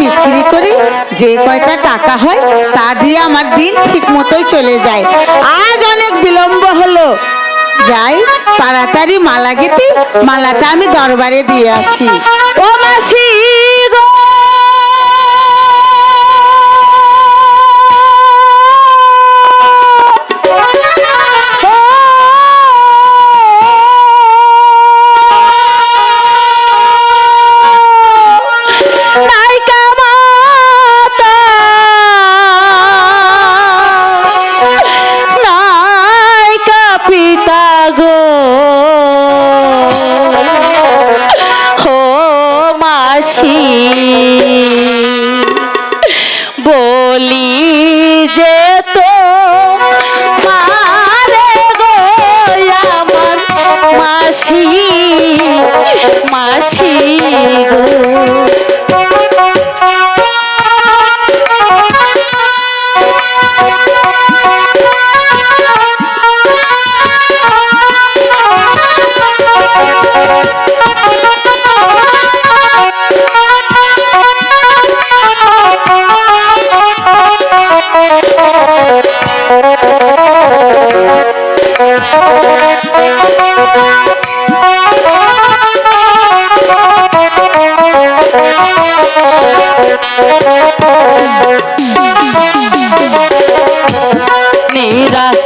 বিক্রি করি, যে কয়টা টাকা হয় তা দিয়ে আমার দিন ঠিক মতোই চলে যায়। আজ অনেক বিলম্ব হলো। যাই, তাড়াতাড়ি মালা গেতে, মালাটা আমি দরবারে দিয়ে আসি। ও মাসি গো!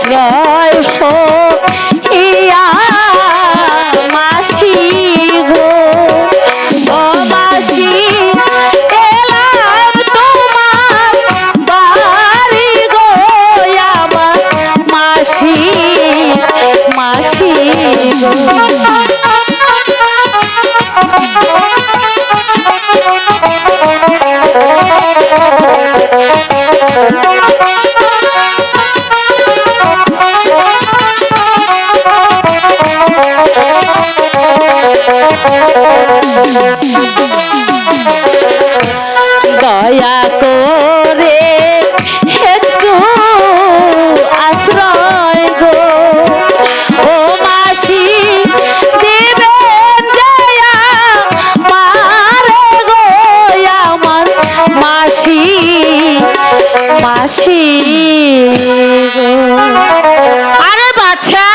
নিরাশ্রয় দয়া করে একটু আশ্রয় গো। ও মাসি জয়া মারে গো আমার মাসি মাসি আরে বাচ্চা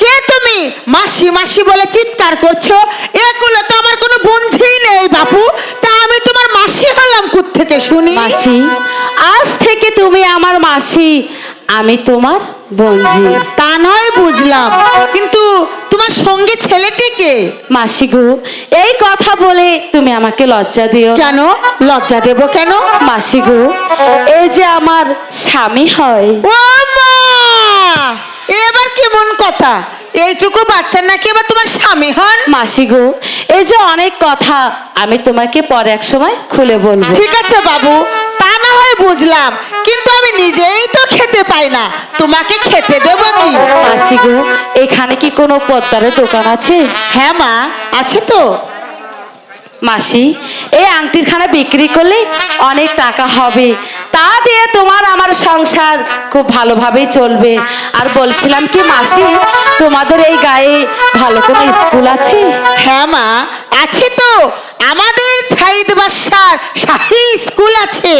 কে তুমি? মাসি মাসি বলে চিৎকার করছ? এগুলো তো আমার কোনো বন্ধুই শুনি। মাসি আজ থেকে তুমি আমার মাসি আমি তোমার বঞ্জি তা নয় বুঝলাম কিন্তু তোমার সঙ্গে ছেলেটিকে মাসি গো এই কথা বলে তুমি আমাকে লজ্জা দিও কেন? লজ্জা দেব কেন? মাসি গো এই যে আমার স্বামী হয়। ও মা! এবার কেমন কথা? এইটুকু বাচ্চা নাকি এবার তোমার স্বামী হন? মাসি গো এই যে অনেক কথা আমি তোমাকে পরে এক সময় খুলে বলব। ঠিক আছে বাবু তা না হয় বুঝলাম কিন্তু আমি নিজেই তো খেতে পাই না তোমাকে খেতে দেব কি? মাসি গো এখানে কি কোনো পদ্মারের দোকান আছে? হ্যাঁ মা আছে তো। মাসি, এই আংটির খানা বিক্রি করলে অনেক টাকা হবে। তা দিয়ে তোমার আমার সংসার খুব ভালোভাবেই চলবে। আর বলছিলাম কি মাসি, তোমাদের এই গায়ে ভালো কোনো স্কুল আছে? হ্যাঁ মা, আছে তো। আমাদের সাইদ বাসার শাহী স্কুল আছে।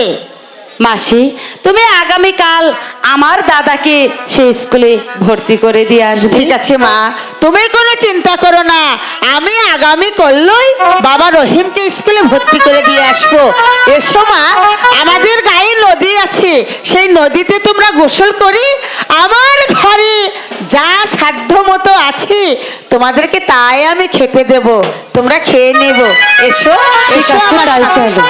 মাসি তুমি আগামীকাল আমার দাদাকে সেই স্কুলে ভর্তি করে দিয়ে আসবে। ঠিক আছে মা। তুমি কোনো চিন্তা করো না। আমি আগামী করলই বাবা রহিমকে স্কুলে ভর্তি করে দিয়ে আসব। এসো মা। আমাদের গায়ে নদী আছে। সেই নদীতে তোমরা গোসল করি। আমার ঘরে যা সাধ্য মতো আছে তোমাদেরকে তাই আমি খেতে দেব। তোমরা খেয়ে নেব। এসো এসো আমার চলো।